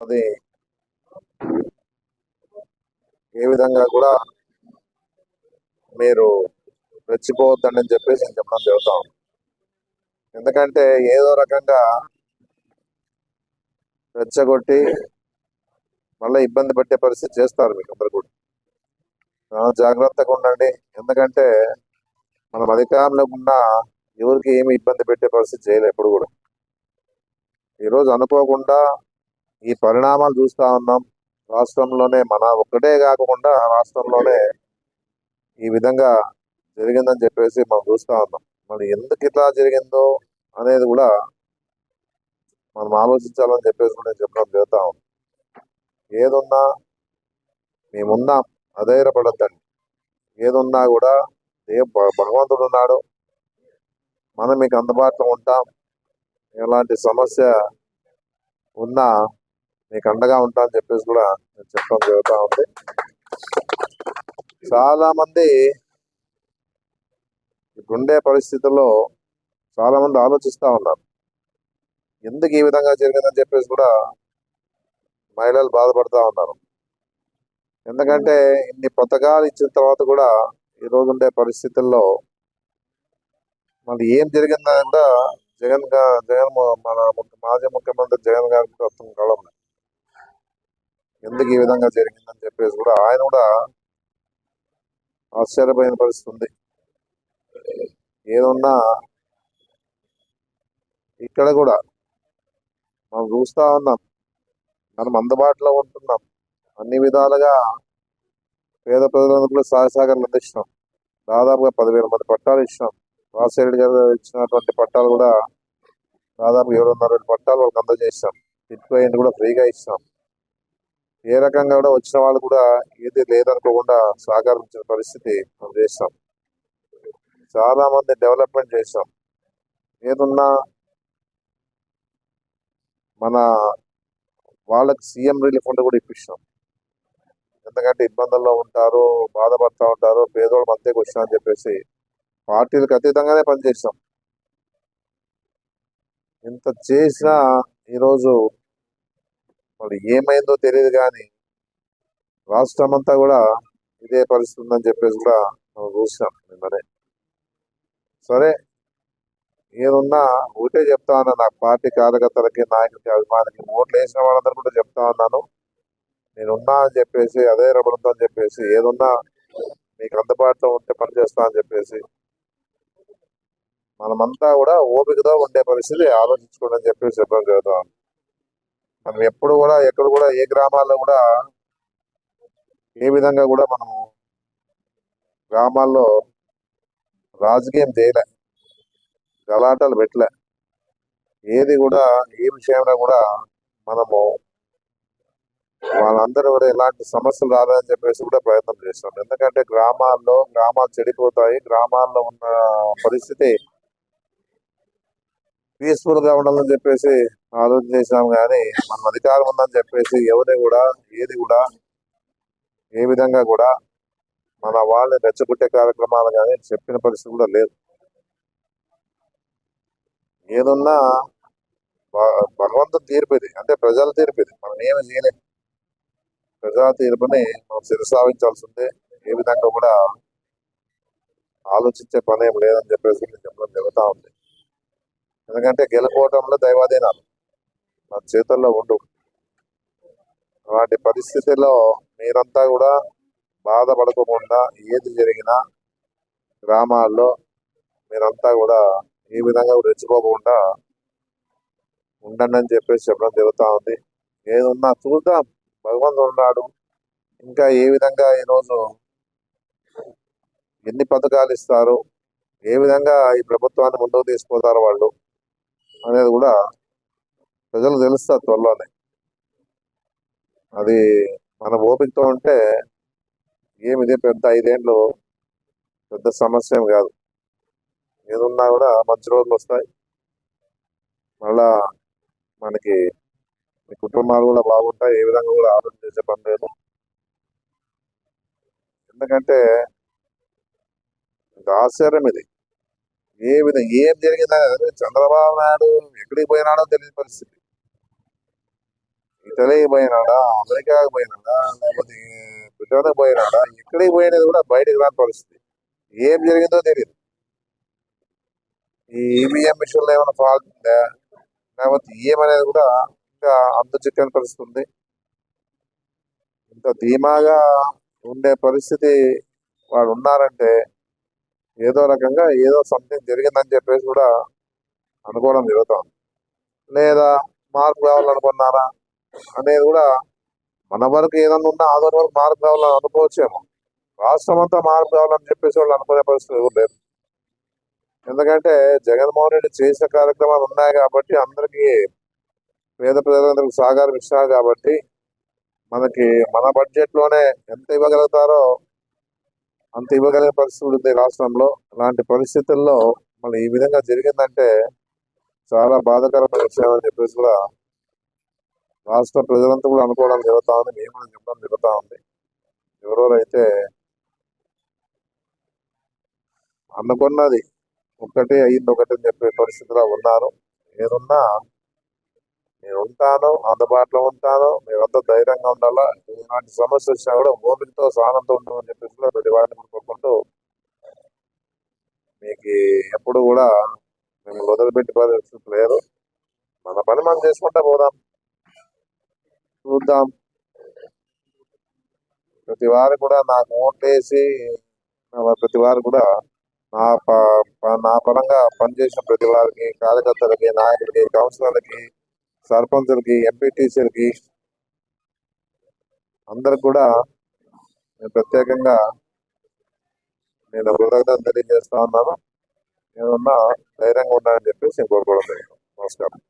అది ఏ విధంగా కూడా మీరు రెచ్చిపోవద్దండి అని చెప్పేసి నేను చెప్పడం జరుగుతాం ఎందుకంటే ఏదో రకంగా రెచ్చగొట్టి మళ్ళీ ఇబ్బంది పెట్టే పరిస్థితి చేస్తారు మీకు అందరు కూడా. చాలా జాగ్రత్తగా ఉండండి. ఎందుకంటే మనం అధికారంలో ఉన్న ఎవరికి ఏమి ఇబ్బంది పెట్టే పరిస్థితి చేయలేదు ఎప్పుడు కూడా. ఈరోజు అనుకోకుండా ఈ పరిణామాలు చూస్తా ఉన్నాం. రాష్ట్రంలోనే మన ఒక్కటే కాకుండా రాష్ట్రంలోనే ఈ విధంగా జరిగిందని చెప్పేసి మనం చూస్తా ఉన్నాం. మరి ఎందుకు ఇట్లా జరిగిందో అనేది కూడా మనం ఆలోచించాలని చెప్పేసి కూడా నేను చెప్పడం జరుగుతా ఉంది. ఏదున్నా మేమున్నాం అధైర్యపడద్దండి. ఏదున్నా కూడా ఏ భ- భగవంతుడు ఉన్నాడు. మనం మీకు అందుబాటులో ఉంటాం. ఎలాంటి సమస్య ఉన్నా మీకు అండగా ఉంటా అని చెప్పేసి కూడా నేను చెప్పడం జరుగుతూ ఉంది. చాలా మంది ఇప్పుడుండే పరిస్థితుల్లో చాలా మంది ఆలోచిస్తూ ఉన్నారు. ఎందుకు ఈ విధంగా జరిగిందని చెప్పేసి కూడా మహిళలు బాధపడుతూ ఉన్నారు. ఎందుకంటే ఇన్ని పథకాలు ఇచ్చిన తర్వాత కూడా ఈ రోజు ఉండే పరిస్థితుల్లో మళ్ళీ ఏం జరిగిందని కూడా జగన్గా జగన్ మన ముఖ్య- మాజీ ముఖ్యమంత్రి జగన్ గారికి అర్థం కావడం ఎందుకు ఈ విధంగా జరిగిందని చెప్పేసి కూడా ఆయన కూడా ఆశ్చర్యపోయిన పరిస్థితి ఉంది. ఏదన్నా ఇక్కడ కూడా మనం చూస్తూ ఉన్నాం. మనం అందుబాటులో ఉంటున్నాం. అన్ని విధాలుగా పేద ప్రజలందరూ కూడా సహాయ సహకారాలు అందిస్తున్నాం దాదాపుగా పదివేల మంది పట్టాలు ఇచ్చినాం. రాజశేఖర గారు ఇచ్చినటువంటి పట్టాలు కూడా దాదాపు ఏడున్నర వేల పట్టాలు వాళ్ళకి అందజేసాం టిట్కో ఇంటి కూడా ఫ్రీగా ఇచ్చినాం. ఏ రకంగా కూడా వచ్చిన వాళ్ళు కూడా ఏది లేదనుకోకుండా సహకారం ఇచ్చిన పరిస్థితి మనం చేస్తాం. చాలా మంది డెవలప్మెంట్ చేస్తాం. ఏదున్నా మన వాళ్ళకి సీఎం రిలీఫ్ ఫండ్ కూడా ఇప్పించాం. ఎందుకంటే ఇబ్బందుల్లో ఉంటారు బాధపడతా ఉంటారు పేదోళ్ళు మధ్యకి వచ్చినా అని చెప్పేసి పార్టీలకు అతీతంగానే పనిచేస్తాం. ఇంత చేసినా ఈరోజు మరి ఏమైందో తెలియదు కానీ రాష్ట్రం అంతా కూడా ఇదే పరిస్థితి ఉందని చెప్పేసి కూడా మనం చూసాం నిన్ననే. సరే నేనున్నా ఒకటే చెప్తా ఉన్నా నాకు పార్టీ కార్యకర్తలకి నాయకులకి అభిమానికి ఓట్లు వేసిన వాళ్ళందరూ కూడా చెప్తా ఉన్నాను. నేను ఉన్నా అని చెప్పేసి అదే రబడుతా అని చెప్పేసి ఏదున్నా మీకు అందుబాటులో ఉంటే పని చేస్తా అని చెప్పేసి మనమంతా కూడా ఓపికతో ఉండే పరిస్థితి ఆలోచించుకోండి అని చెప్పేసి చెప్పడం జరుగుతాం మనం ఎప్పుడు కూడా ఎక్కడ కూడా ఏ గ్రామాల్లో కూడా ఏ విధంగా కూడా మనము గ్రామాల్లో రాజకీయం చేయలే. గలాటాలు పెట్టలే. ఏది కూడా ఏ విషయంలో కూడా మనము వాళ్ళందరూ కూడా ఎలాంటి సమస్యలు రాదని చెప్పేసి కూడా ప్రయత్నం చేస్తున్నాం. ఎందుకంటే గ్రామాల్లో గ్రామాలు చెడిపోతాయి గ్రామాల్లో ఉన్న పరిస్థితి పీస్ఫుల్గా ఉండాలని చెప్పేసి ఆలోచన చేసినాం కానీ మనం అధికారం ఉందని చెప్పేసి ఎవరిని కూడా ఏది కూడా ఏ విధంగా కూడా మన వాళ్ళని రెచ్చగొట్టే కార్యక్రమాలు కానీ చెప్పిన పరిస్థితి కూడా లేదు. ఏదున్నా భ- భగవంతుని తీర్పు ఇది. అంటే ప్రజల తీర్పు ఇది. మనం ఏమి చేయలేం. ప్రజా తీర్పుని మనం శిరసావించాల్సిందే. ఏ విధంగా కూడా ఆలోచించే పని ఏం లేదని చెప్పేసి నేను చెప్పడం జరుగుతూ ఉంది. ఎందుకంటే గెలుపోవటంలో దైవాధీనాలు. మన చేతుల్లో ఉండు. అలాంటి పరిస్థితుల్లో మీరంతా కూడా బాధపడకుండా ఏది జరిగినా గ్రామాల్లో మీరంతా కూడా ఈ విధంగా రెచ్చిపోకుండా ఉండండి అని చెప్పేసి చెప్పడం జరుగుతూ ఉంది. ఏదున్నా చూద్దాం. భగవంతుడు ఉన్నాడు. ఇంకా ఏ విధంగా ఈరోజు ఎన్ని పథకాలు ఇస్తారు? ఏ విధంగా ఈ ప్రభుత్వాన్ని ముందుకు తీసుకుపోతారు వాళ్ళు? అనేది కూడా ప్రజలు తెలుస్తారు త్వరలోనే. అది మన ఓపికతో ఉంటే ఏమి ఇదే పెద్ద ఐదేండ్లు పెద్ద సమస్య కాదు కాదు. ఏదున్నా కూడా మంచి రోజులు వస్తాయి. మళ్ళా మనకి మీ కుటుంబాలు కూడా బాగుంటాయి. ఏ విధంగా కూడా ఆలోచన చేసే పని లేదు. ఎందుకంటే ఆశ్చర్యం ఇది. ఏ విధంగా ఏం జరిగిందా చంద్రబాబు నాయుడు ఎక్కడికి పోయినాడో తెలియని పరిస్థితి. తెలియపోయినాడా అమెరికాకి పోయినాడా లేకపోతే బ్రిటన్కి పోయినాడా ఎక్కడికి పోయినది కూడా బయటకు రాని పరిస్థితి. ఏం జరిగిందో తెలియదు. ఈ ఈవీఎం మిషన్లో ఏమైనా ఫాల్ట్ ఉందా? లేకపోతే ఏమనేది కూడా ఇంకా అంత చిక్కని పరిస్థితి ఉంది. ఇంత ధీమాగా ఉండే పరిస్థితి వాడు ఉన్నారంటే ఏదో రకంగా ఏదో సంథింగ్ జరిగిందని చెప్పేసి కూడా అనుకోవడం జరుగుతాం లేదా మార్పు కావాలనుకున్నారా అనేది కూడా మన వరకు ఏదన్నా ఉన్నా ఆధార్ వరకు మార్పు కావాలని అనుకోవచ్చేమో. రాష్ట్రం అంతా మార్పు కావాలని చెప్పేసి వాళ్ళు అనుకునే పరిస్థితి ఎవరు లేదు. ఎందుకంటే జగన్మోహన్ రెడ్డి చేసిన కార్యక్రమాలు ఉన్నాయి కాబట్టి అందరికీ పేద ప్రజలందరికీ సహకారం ఇచ్చినారు కాబట్టి మనకి మన బడ్జెట్లోనే ఎంత ఇవ్వగలుగుతారో అంత ఇవ్వగలిగే పరిస్థితి ఉంది రాష్ట్రంలో. అలాంటి పరిస్థితుల్లో మళ్ళీ ఈ విధంగా జరిగిందంటే చాలా బాధాకరమైన విషయం అని చెప్పేసి కూడా రాష్ట్ర ప్రజలంతా కూడా అనుకోవడం జరుగుతూ ఉంది మేము కూడా చెప్పడం జరుగుతూ ఉంది. ఎవరెవరైతే అనుకున్నది ఒకటే అయింది ఒకటి అని చెప్పే పరిస్థితిలో ఉన్నారు. ఏదున్నా నేను ఉంటాను అందుబాటులో ఉంటాను మేమంతా ధైర్యంగా ఉండాలా? ఇలాంటి సమస్య వచ్చినా కూడా ఓపికతో సహనంతో ఉండమని చెప్పేసి కూడా ప్రతి వారిని కోరుకుంటూ మీకు ఎప్పుడు కూడా మేము వదిలిపెట్టి పరిస్థితి లేదు. మన పని మనం చేసుకుంటా పోదాం. చూద్దాం. ప్రతి వారు కూడా నాకు ఓట్లేసి ప్రతి వారు కూడా నా ప- నా పరంగా పనిచేసిన ప్రతి వారికి కార్యకర్తలకి నాయకులకి కౌన్సిలర్లకి సర్పంచులకి ఎంపీటీసీలకి అందరికి కూడా నేను ప్రత్యేకంగా నేను కృతజ్ఞతలు తెలియజేస్తా ఉన్నాను. ఏమన్నా ధైర్యంగా ఉండాలని చెప్పేసి నేను కోరుకోవడం జరిగింది నమస్కారం.